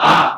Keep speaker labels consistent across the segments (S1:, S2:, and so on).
S1: Ah!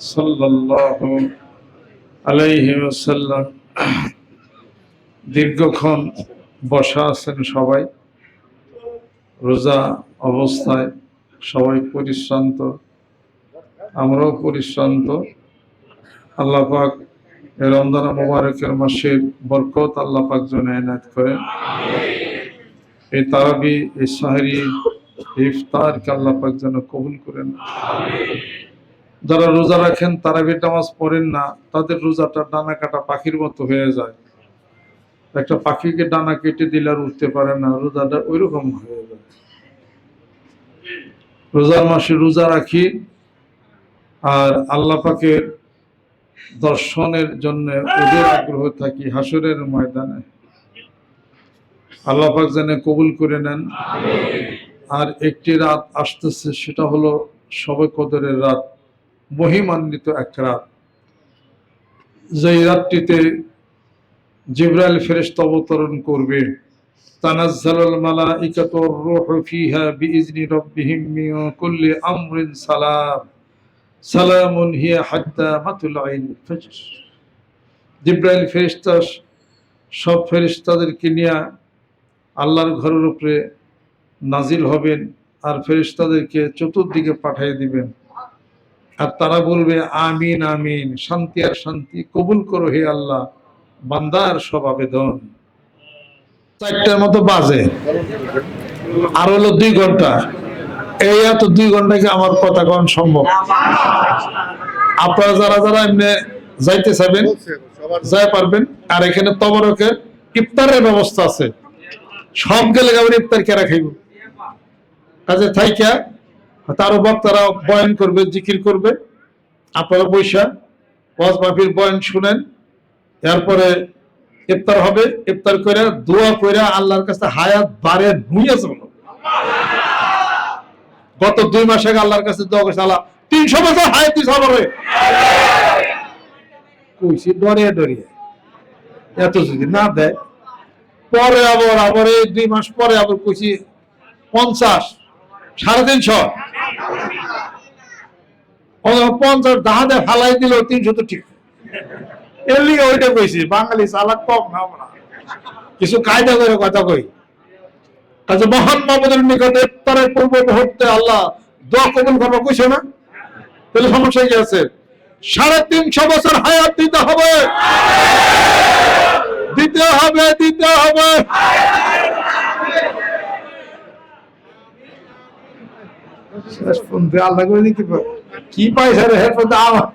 S1: সাল্লাল্লাহু আলাইহি দীর্ঘক্ষণ বসা আছেন সবাই। রোজা অবস্থায় সবাই পরিশ্রান্ত। আমরাও পরিশ্রান্ত। আল্লাপাক রমদানা মুবারকের মাসের বরকত আল্লাহ পাক এনায়ত করেন। এই তারাবি এই সাহারি ইফতারকে আল্লাপাক যেন কবুল করেন। যারা রোজা রাখেন তারাবি নামাজ পড়েন না, তাদের রোজাটা ডানা কাটা পাখির মতো হয়ে যায়। একটা পাখিকে ডানা কেটে দিলে আর উঠতে পারে না, রোজাটা ওইরকম হয়ে যায়। রোজার মাসে রোজা রাখি, আর আল্লাহ পাকের দর্শনের জন্য ওদের আগ্রহ থাকি হাসরের ময়দানে। আল্লাহ পাক যেন কবুল করে নেন। আর একটি রাত আসতেছে, সেটা হলো সবে কদরের রাত। মহিমান্বিত এক রাত। যেই রাতটিতে জিব্রাইল ফেরেশত অবতরণ করবে, তানাজ্জালুল মালাইকাতু রূহু ফিহা বিইজনি রাব্বিহিম মিন কুল্লি আমরিন সালাম। সালামুন হিয়া হাত্তা মাতলাইল ফজর। জিব্রাইল ফেরেশতা সব ফেরেশতাদেরকে নিয়ে আল্লাহর ঘরের উপরে নাজিল হবেন আর ফেরেশতাদেরকে চতুর্দিকে পাঠিয়ে দিবেন। আর তারা বলবে, আমিন আমিন, শান্তি আর শান্তি, কবুল করো হে আল্লাহ, বান্দার সব আবেদন। চারটার মতো বাজে। আর হলো দুই ঘণ্টা। এই এত দুই ঘণ্টা কি আমার কথা কন সম্ভব? আপনারা যারা যারা এমনি যাইতে চাইবেন যাই পারবেন, আর এখানে তবরকে ইফতারের ব্যবস্থা আছে। সব গেলে আবার ইফতার কেরা খাইব কাজে থাইকা তারও বক্তারা বয়ান করবে, জিকির করবে। আপনারা বৈশা ওয়াজ মাহফিল বয়ান শুনেন, এরপরে ইফতার হবে, ইফতার করে দোয়া করে আল্লাহর কাছে হায়াত বাড়ে নুইয়া চলো গত দুই মাস আগে আল্লাহর কাছে দোয়া করছে, আল্লাহ, তিনশো বছর হায়াত দিস হবে কইছি ডরিয়ে ডরিয়ে এত যদি না দেয়, পরে আবার আবার এই দুই মাস পরে আবার কইছি, পঞ্চাশ, সাড়ে তিনশো। পঞ্চাশ দাহাতে ফালাই দিল, তিনশো তো ঠিক। এর লিগে ওইটা কইছি, বাঙালি চালাক কম না আমরা। কিছু কায়দা করে কথা কই। কাজে মহান মামুদের নিকটে ইফতারের পূর্ব মুহূর্তে আল্লাহ দোয়া কবুল করব, কইছে না? তাহলে সমস্যা কি আছে? সাড়ে তিনশো বছর হায়াত দিতে হবে। দিতে হবে দিতে হবে। শেষ পর্যন্ত আল্লাহ করে পাই- কি পাইছে রে? পর্যন্ত আমার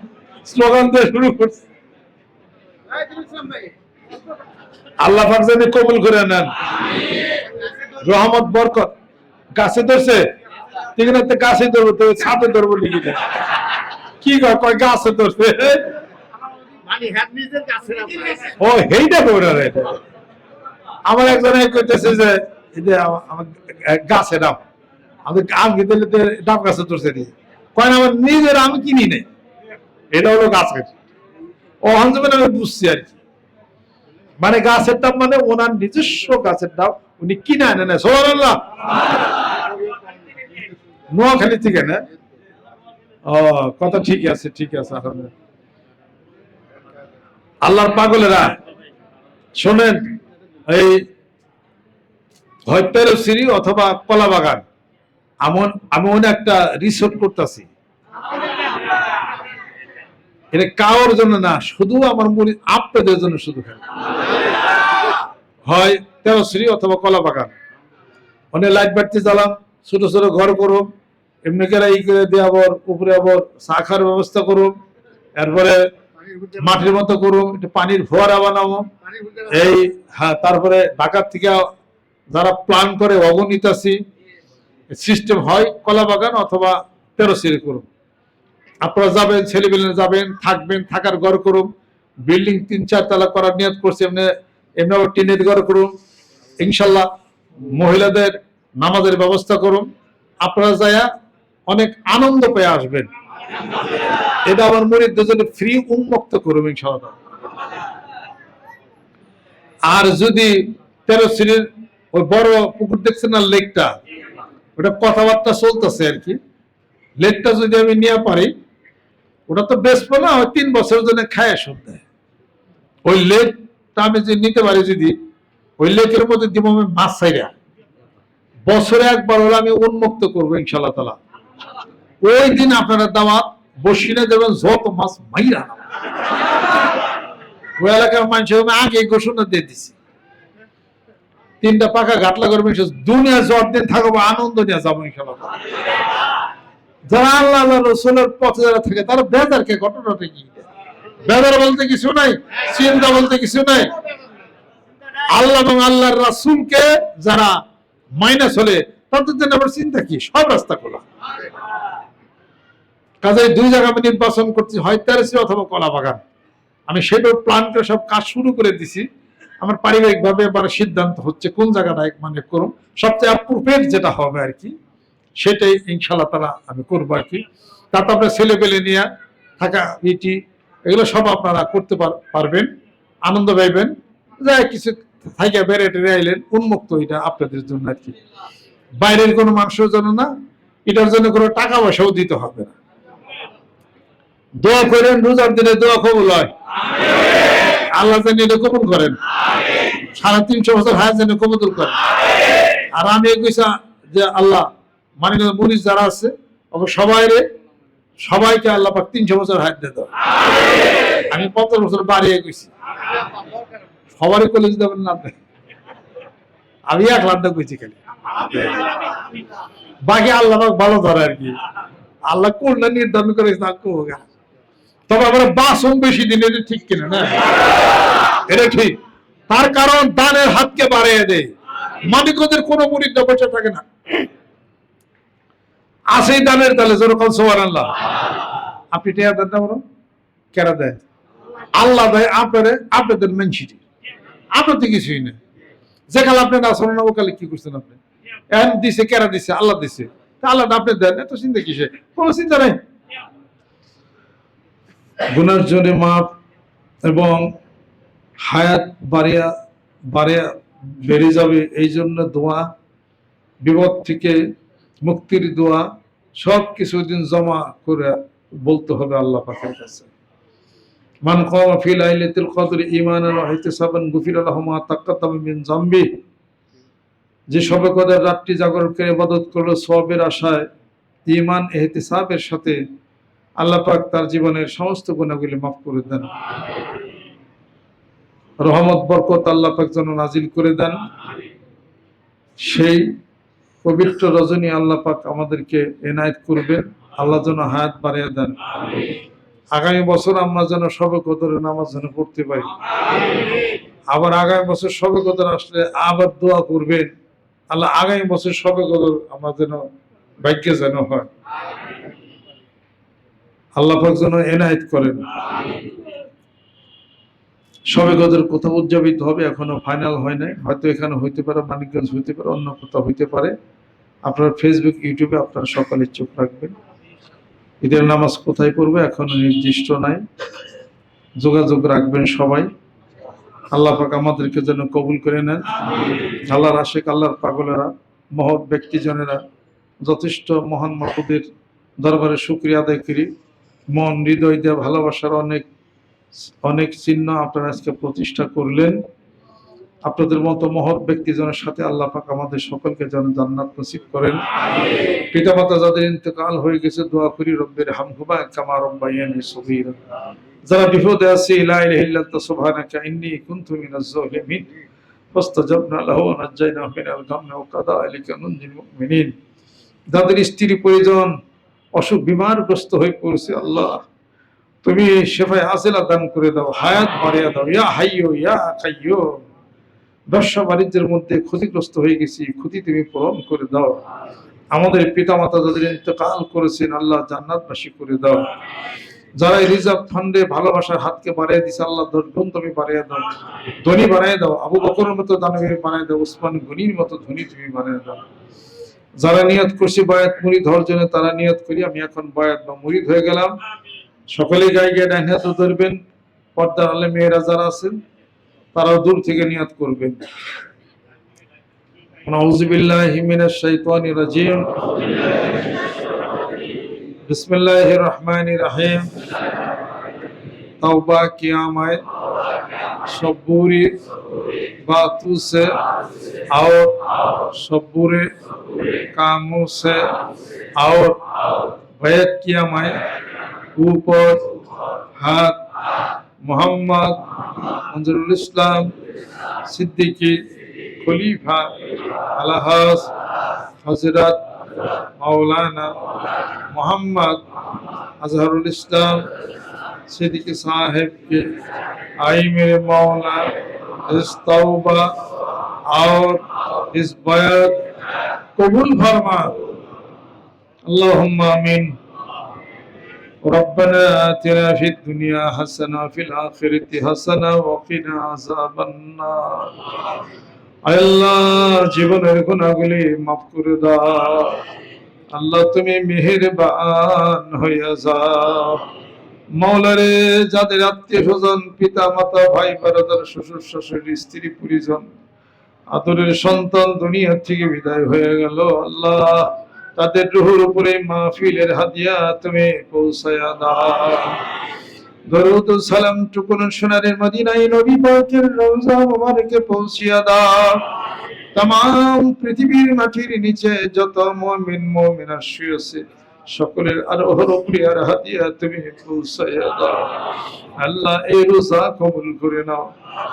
S1: স্লোগান দিয়ে শুরু করছে। আল্লাহ পাক যেন কবুল করে নেন। রহমত, বরকত। গাছে ধরছে। ঠিক না গাছে ধরবো, তো ছাদে ধরবো লিখি কি কয় গাছে ধরছে? ও, হেইটা করে আমার একজন এক কইতেছে যে গাছে ডাব আমি। আম খেতে ডাব গাছে ধরছে নি কয় আমার নিজের আমি কিনি নেই। এটা হলো গাছের। ও হানজমেন আমি বুঝছি আর কি। মানে গাছের ডাব মানে ওনার নিজস্ব গাছের ডাব উনি কিনে আনে না সোহান আল্লাহ নোয়াখালী থেকে না? ও কথা ঠিক আছে ঠিক আছে আল্লাহর পাগলেরা শোনেন এই হয়তো সিঁড়ি অথবা কলা বাগান এমন আমি মনে একটা রিসোর্ট করতেছি। এটা কারোর জন্য না, শুধু আমার মনে আপনাদের জন্য শুধু হয় তেরো সিঁড়ি অথবা কলা বাগান। অনেক লাইট বাড়তি জ্বালাম, ছোট ছোট ঘর করুন এমনি করে ই করে দিয়ে আবার উপরে আবার শাখার ব্যবস্থা করুন এরপরে মাটির মতো করুন একটু পানির ফোয়ারা বানাবো। এই হ্যাঁ তারপরে ঢাকার থেকে যারা প্ল্যান করে, অগণিত আছি। সিস্টেম হয় কলা বাগান অথবা তেরো সিঁড়ি করুন আপনারা যাবেন ছেলেবেলে যাবেন, থাকবেন, থাকার ঘর করুন। বিল্ডিং তিন চার তলা করার নিয়ত করছে, এমনি এমনি আবার টিনের ঘর করুন। ইনশাল্লাহ মহিলাদের নামাজের ব্যবস্থা করুন। আপনারা যায়া অনেক আনন্দ পেয়ে আসবেন। এটা আমার মরিদদের জন্য ফ্রি উন্মুক্ত করুন ইনশাল্লাহ আর যদি তেরো শ্রেণির ওই বড় পুকুর দেখছেন না লেকটা ওটা কথাবার্তা চলতেছে আর কি। লেটটা যদি আমি নিয়ে পারি, ওটা তো বেচবো না ওই তিন বছরের জন্য খায় সব ওই লেটটা আমি যদি নিতে পারি যদি, ওই লেকের মধ্যে দিব আমি মাছ ছাইরা বছরে একবার হলে আমি উন্মুক্ত করব ইনশাল্লাহ তালা ওই দিন আপনারা দাওয়াত, বসিনে দেবেন, যত মাছ মাইরা ওই এলাকার মানুষের আগে ঘোষণা দিয়ে দিছি। তিনটা পাকা ঘাটলা করবে দুনিয়া জ্বর দিন থাকব, আনন্দ নিয়ে যাব ইনশাল্লাহ যারা আল্লাহ রসুলের পথে যারা থাকে, তারা বেদার কে? ঘটনাটা কি? বেদার বলতে কিছু নাই, চিন্তা বলতে কিছু নাই। আল্লাহ এবং আল্লাহর রাসুলকে যারা মাইনাস হলে, তাদের জন্য আবার চিন্তা কি? সব রাস্তা খোলা। কাজে দুই জায়গা আমি নির্বাচন করছি, হয় তেরেসি অথবা কলা বাগান আমি সেটাও প্ল্যান সব কাজ শুরু করে দিছি। আমার পারিবারিক ভাবে এবার সিদ্ধান্ত হচ্ছে কোন জায়গাটা মানে করুন। সবচেয়ে অ্যাপ্রোপ্রিয়েট যেটা হবে আর কি, সেটাই ইনশাল্লাহ তালা আমি করব আর কি। তাতে আপনার ছেলে পেলে নিয়ে থাকা, ইটি, এগুলো সব আপনারা করতে পারবেন, আনন্দ পাইবেন। যা কিছু থাইকা বেড়ে টেরে আইলেন, উন্মুক্ত এটা আপনাদের জন্য আর কি। বাইরের কোনো মানুষের জন্য না, এটার জন্য কোনো টাকা পয়সাও দিতে হবে না। দোয়া করেন, রোজার দিনে দোয়া কবুল হয়। আল্লাহ যেন এটা কবুল করেন। সাড়ে তিনশো বছর হায়াত যেন কবুল করেন। আর আমি কইসা যে আল্লাহ মানে মুনিশ যারা আছে সবাই রে সবাইকে আল্লাহ পাক তিনশো বছর হায়াত দিয়ে আমি পঞ্চাশ বছর বাড়িয়ে গেছি সবারই কলেজ দেবেন না আমি এক লাখ কইছি খালি। বাকি আল্লাহ ভালো ধরে আর কি। আল্লাহ কোনটা নির্ধারণ করে না কোক তবে আমরা বাসন বেশি দিন ঠিক কিনা, না? এটা ঠিক। তার কারণ দানের হাতকে বাড়িয়ে দেয়। থাকে না। আসেই দানের যেরকম আল্লাহ। আপনি টেয়া দেন না কেরা দেয়? আল্লাহ দেয় আপনারে, আপনাদের আপনার তো কিছুই নেই যেখানে আপনি না শোনেন ওকালে কি করছেন আপনি? এখন দিছে, কেরা দিছে? আল্লাহ দিছে। আল্লাহ আপনি দেন এত চিন্তা কিসে কোনো চিন্তা নেই। গুনার জন্য মাপ এবং হায়াত বাড়িয়া বাড়িয়া বেড়ে যাবে, এই জন্য দোয়া, বিপদ থেকে মুক্তির দোয়া, সব কিছুদিন জমা করে বলতে হবে আল্লাহ পাকের কাছে। মান কওয়া ফি লাইলাতুল কদর ঈমানান ওয়া ইহতিসাবান গুফিরা লাহু মা তাকাদ্দামা মিন যামবি। যে সবে কদর রাত্রি জাগরণ করে ইবাদত করল সওয়াবের আশায় ঈমান, ইহতিসাবের সাথে আল্লাহ পাক তার জীবনের সমস্ত গুণাগুলি মাফ করে দেন। রহমত, বরকত আল্লাহ পাক যেন নাজিল করে দেন। সেই পবিত্র রজনী আল্লাহ পাক আমাদেরকে এনায়েত করবেন। আল্লাহ যেন হায়াত বাড়িয়ে দেন। আগামী বছর আমরা যেন সবে কদরের নামাজ যেন পড়তে পারি। আবার আগামী বছর সবে কদর আসলে আবার দোয়া করবেন। আল্লাহ আগামী বছর সবে কদর আমরা যেন ভাগ্যে যেন হয়। আল্লাহ পাক যেন এনায়েত করেন। সবে কদর কোথাও উদযাপিত হবে, এখনও ফাইনাল হয় নাই। হয়তো এখানে হইতে পারে, মানিকগঞ্জ হইতে পারে, অন্য কোথাও হইতে পারে। আপনার ফেসবুক ইউটিউবে আপনারা সকালে চোখ রাখবেন। ঈদের নামাজ কোথায় পড়বে এখনও নির্দিষ্ট নাই। যোগাযোগ রাখবেন সবাই। আল্লাহ পাক আমাদেরকে যেন কবুল করে নেন। আল্লাহর আশেক, আল্লাহর পাগলেরা, মহৎ ব্যক্তিজনেরা, যথেষ্ট মহান মাহুদের দরবারে শুক্রিয়া আদায় করি। মন হৃদয় দিয়ে ভালোবাসার অনেক অনেক চিহ্ন আপনারা আজকে প্রতিষ্ঠা করলেন। আপনাদের মতো মহৎ ব্যক্তিজনের সাথে আল্লাহ পাক আমাদের সকলকে যেন জান্নাত নসিব করেন। পিতামাতা যাদের ইন্তেকাল হয়ে গেছে দোয়া করি রব্বের হামহুমা কামা রব্বায়ানি সগীরা। যারা বিপদে আছে লা ইলাহা ইল্লা আনতা সুবহানাকা ইন্নী কুনতু মিনাজ জালিমিন ফাস্তাজাবনা লাহু ওয়া নাজ্জায়নাহু মিনাল গাম্মি ওয়া কাযালিকা নুনজিল মুমিনিন। যাদের স্ত্রী পরিজন অসুখ বিমারগ্রস্ত হয়ে পড়েছে, আল্লাহ। তুমি শেফায় আসিলা দান করে দাও, হায়াত বাড়িয়ে দাও। ইয়া হাইয়ো ইয়া কাইয়ো ব্যবসা বাণিজ্যের মধ্যে ক্ষতিগ্রস্ত হয়ে গেছি, ক্ষতি তুমি পূরণ করে দাও। আমাদের পিতামাতা যাদের ইন্তকাল করেছেন, আল্লাহ জান্নাতবাসী করে দাও। যারা রিজার্ভ ফান্ডে ভালোবাসার হাতকে বাড়িয়ে দিছে, আল্লাহ ধন তুমি বাড়িয়ে দাও। ধনী বাড়িয়ে দাও। আবু বকরের মতো দানবীর বানিয়ে দাও। উসমান গনির মতো ধনী তুমি বানিয়ে দাও। যারা নিয়ত করছি, বয়াত মুড়িদ হওয়ার জন্য তারা নিয়ত করি। আমি এখন বয়াত বা মুড়িদ হয়ে গেলাম। সকলে গায়ে গিয়ে ডাইন হাতে ধরবেন। পর্দার আলে মেয়েরা যারা আছেন, তারাও দূর থেকে নিয়ত করবেন। বিসমিল্লাহ রহমান রাহিম। তাওবা কিয়ামায় সবুরি বা তুসে আওর সবুরি কামুসে আওর ভয়ের কিয়ামায়, উপর হাত মোহাম্মদ মঞ্জুরুল ইসলাম সিদ্দিকি খলিফা আলাহাস হজরত মাওলানা মোহাম্মদ আজহারুল ইসলাম सिद्दीकी खलीफा अलहस हजरत मौलाना मोहम्मद अजहरुल इस्लाम सिद्दीकी साहिब के आई मेरे मौला इस तौबा और इस बयात कबूल फरमा अल्लाहुम्मा आमीन ربنا آتنا في الدنيا حسنة وفي الآخرة حسنة وقنا عذاب النار আল্লাহ জীবনের গুণাগুলি মাফ করে দাও আল্লাহ তুমি মেহেরবান হইয়া যাও মৌলারে যাদের আত্মীয় স্বজন পিতা মাতা ভাই বারাদার শ্বশুর, শাশুড়ি, স্ত্রী, পরিজন, আদরের সন্তান দুনিয়া থেকে বিদায় হয়ে গেল। আল্লাহ তাদের রুহুর উপরে মাহফিলের হাদিয়া তুমি পৌঁছায়া দাও। দরুদ সালাম টুকুন সোনারের মদিনায় নবী পাকের রওজা মোবারকে পৌঁছিয়া দাও। তাম পৃথিবীর মাটির নিচে যত মুমিন, মুমিনা শুয়েছে সকলের আরোহর প্রিয়ার হাতিয়া, তুমি আল্লাহ এই রোজা কবুল করে নাও,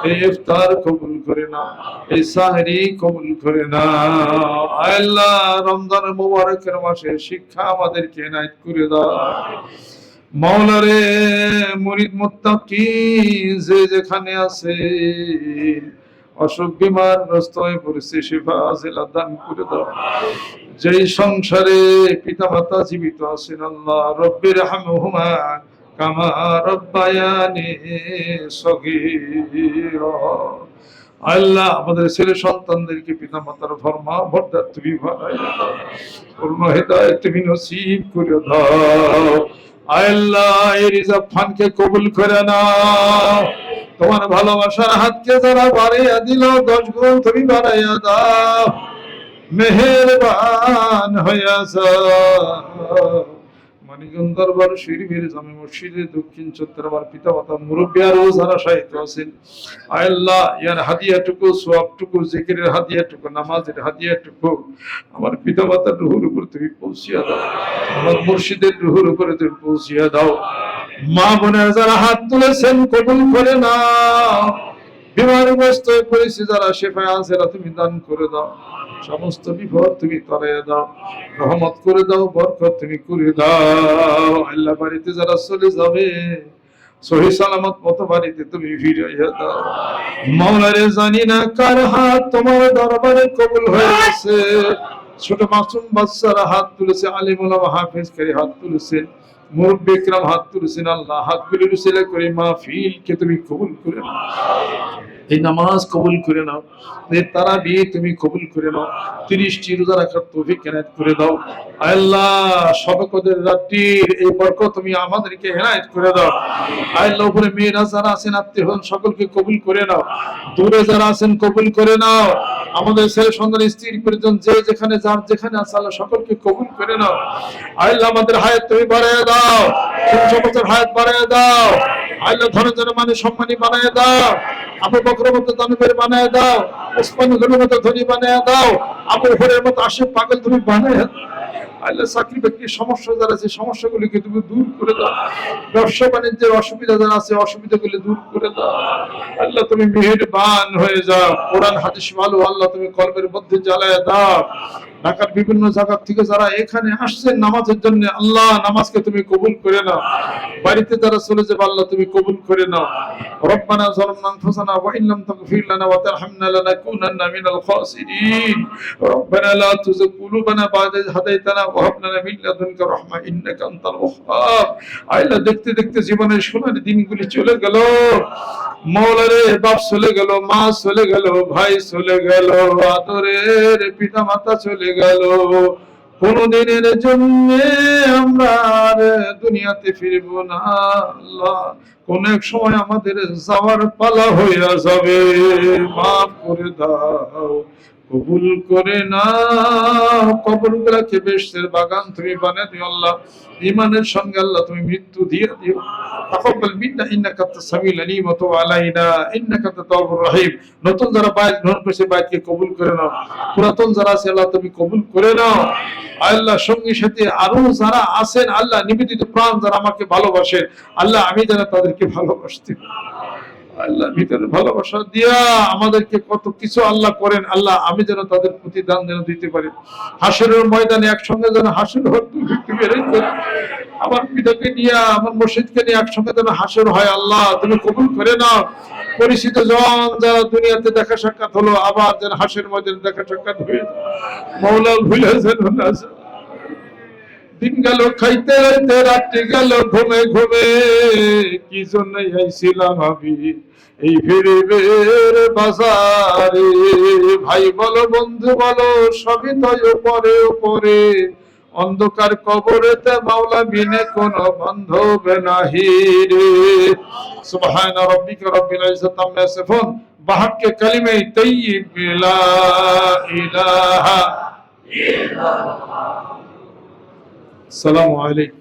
S1: এই ইফতার কবুল করে নাও, এই সাহরি কবুল করে নাও। আল্লাহ, রমজান মুবারকের মাসে শিক্ষা আমাদেরকে এনায়েত করে দাও। মাওলারে, মুরিদ মুত্তাকি যে যেখানে আছে অসুখ বিমার গ্রস্ত হয়ে পড়েছে শিফা দান করে দাও। যেই সংসারে পিতা মাতা জীবিত আছেন আল্লাহ রব্বির কামা রব্বায়ানি আল্লাহ আমাদের ছেলে সন্তানদেরকে পিতা মাতার ফরমা ভর্তার তুমি দাও। পূর্ণ হেদায়ত তুমি নসিব করে দাও। আল্লাহ, এই রিজার্ভ ফান্ডকে কবুল করে নাও। তোমার ভালোবাসার হাতকে যারা বাড়াইয়া দিল, দশ গুণ তুমি বাড়াইয়া দাও। মেহেরবান হইয়া যাও জামে মসজিদে দক্ষিণ পিতা মাতা মুরব্বী আরও যারা আছেন। ইয়ার হাদিয়াটুকু, সোয়াবটুকু, জিকিরের হাদিয়াটুকু, নামাজের হাদিয়াটুকু আমার পিতা মাতার উপর তুমি পৌঁছিয়া দাও। আমার মুর্শিদের উপরে তুমি পৌঁছিয়া দাও। মা বোনের যারা হাত তুলেছেন, কবুল করে না বিমারগ্রস্ত পড়েছে যারা শেফায় আছে তুমি দান করে দাও। সমস্ত বিপদ তুমি তরাইয়া দাও, রহমত করে দাও, বরকত তুমি করে দাও। আল্লাহ বাড়িতে যারা চলে যাবে, সহি সালামত মতো বাড়িতে তুমি ফিরাইয়া দাও। মৌলারে জানি না কার হাত তোমার দরবারে কবুল হয়ে গেছে। ছোট মাসুম বাচ্চারা হাত তুলেছে আলিমুলামা হাফেজ করে হাত তুলেছে, মুরব্বী ইকরাম হাত তুলেছেন, আল্লাহ হাতগুলি রুসিলা করে মাহফিল কে তুমি কবুল করে এই নামাজ কবুল করে নাও। তারা বিয়ে তুমি কবুল করে নাও। তিরিশটি রোজা রাখার কেনায়ত করে দাও। আল্লাহ রাত্রির এই তুমি আমাদেরকে হেনায়ত করে দাও। আল্লাহ, উপরে মেয়েরা যারা আছেন, আত্মীয় হন সকলকে কবুল করে নাও। দূরে যারা আছেন, কবুল করে নাও। আমাদের ছেলে, সন্তান, স্ত্রী, পরিজন, যে যেখানে যার যেখানে আছে, আল্লাহ সকলকে কবুল করে নাও। আল্লাহ, আমাদের হায়াত তুমি বাড়ায় দাও। হায়াত বাড়ায় দাও। আল্লাহ, ধনের জন্য মানে সম্মানী বানায় দাও। আবু বকরের মতো দানবের বানায় দাও উসমান গনির মতো ধনী বানায় দাও, আবু হরের মতো আশিফ পাগল তুমি বানায়। আল্লাহ চাকরি বাকরির সমস্যা যারা আছে সমস্যাগুলিকে তুমি দূর করে দাও। ব্যবসা বাণিজ্যের অসুবিধা যারা আছে, অসুবিধাগুলি দূর করে দাও। আল্লাহ তুমি মেহেরবান হয়ে যাও। কোরআন, হাদিস ভালো আল্লাহ তুমি কলমের মধ্যে জ্বালায় দাও। ঢাকার বিভিন্ন জায়গা থেকে যারা এখানে আসছেন নামাজের জন্য, আল্লাহ নামাজকে তুমি কবুল করে নাও। বাড়িতে যারা চলে যাবে, আল্লাহ তুমি কবুল করে নাও। রব্বানা জালামনা আনফুসানা ওয়া ইন লাম তাগফির লানা ওয়া তারহামনা লানাকুনান্না মিনাল খাসিরিন। রব্বানা লা তুযিগ কুলুবানা বা'দা ইয হাদাইতানা ওয়াহাব দেখতে দেখতে জীবনের সোনার দিনগুলি চলে গেল। মৌলারে বাপ চলে গেল, মা চলে গেল, ভাই চলে গেল, আদরের পিতা মাতা চলে গেল। কোনদিনের জন্য আমরা দুনিয়াতে ফিরব না। আল্লাহ, কোন এক সময় আমাদের যাওয়ার পালা হইয়া যাবে। মাফ করে দাও। কবুল করে না কবর গুলাকে বেশের বাগান তুমি বানিয়ে দিও আল্লাহ। ইমানের সঙ্গে আল্লাহ তুমি মৃত্যু দিয়ে দিও। মিন্না ইন্নাকা আলাইনা। ইন্নাকা রহিম। নতুন যারা বায়াত গ্রহণ করেছে বায়াতকে কবুল করে নাও। পুরাতন যারা আছে আল্লাহ তুমি কবুল করে নাও। আল্লাহ সঙ্গী সাথে আরও যারা আছেন, আল্লাহ নিবেদিত প্রাণ যারা আমাকে ভালোবাসে আল্লাহ আমি যেন তাদেরকে ভালোবাসতে পারি। আল্লাহ ভিতরে ভালোবাসা দিয়া আমাদেরকে কত কিছু আল্লাহ করেন আল্লাহ আমি যেন তাদের প্রতি দান যেন দিতে পারি হাসরের ময়দানে একসঙ্গে যেন হাসির আমার পিতাকে নিয়ে আমার মসজিদকে নিয়ে একসঙ্গে যেন হাসর হয় আল্লাহ তুমি কবুল করে নাও পরিচিত জন যারা দুনিয়াতে দেখা সাক্ষাৎ হলো আবার যেন হাসের ময়দানে দেখা সাক্ষাৎ হয়ে যায়। মৌলা ভুলে যেন। দিন গেল খাইতে খাইতে রাত্রি গেল ঘুমে ঘুমে। কি জন্য আইছিলাম আমি এই ফিরিবের বাজারে? ভাই বলো, বন্ধু বলো, সবই তো উপরে উপরে। অন্ধকার কবরেতে মাওলা বিনে কোন বান্ধব নাহি রে। সুবহান রাব্বিকা রব্বিল ইজ্জাতি আম্মা ইয়াসিফুন। বাহাক্কে কালিমে তাইয়্যিব লা ইলাহা সালামু আলাইকুম।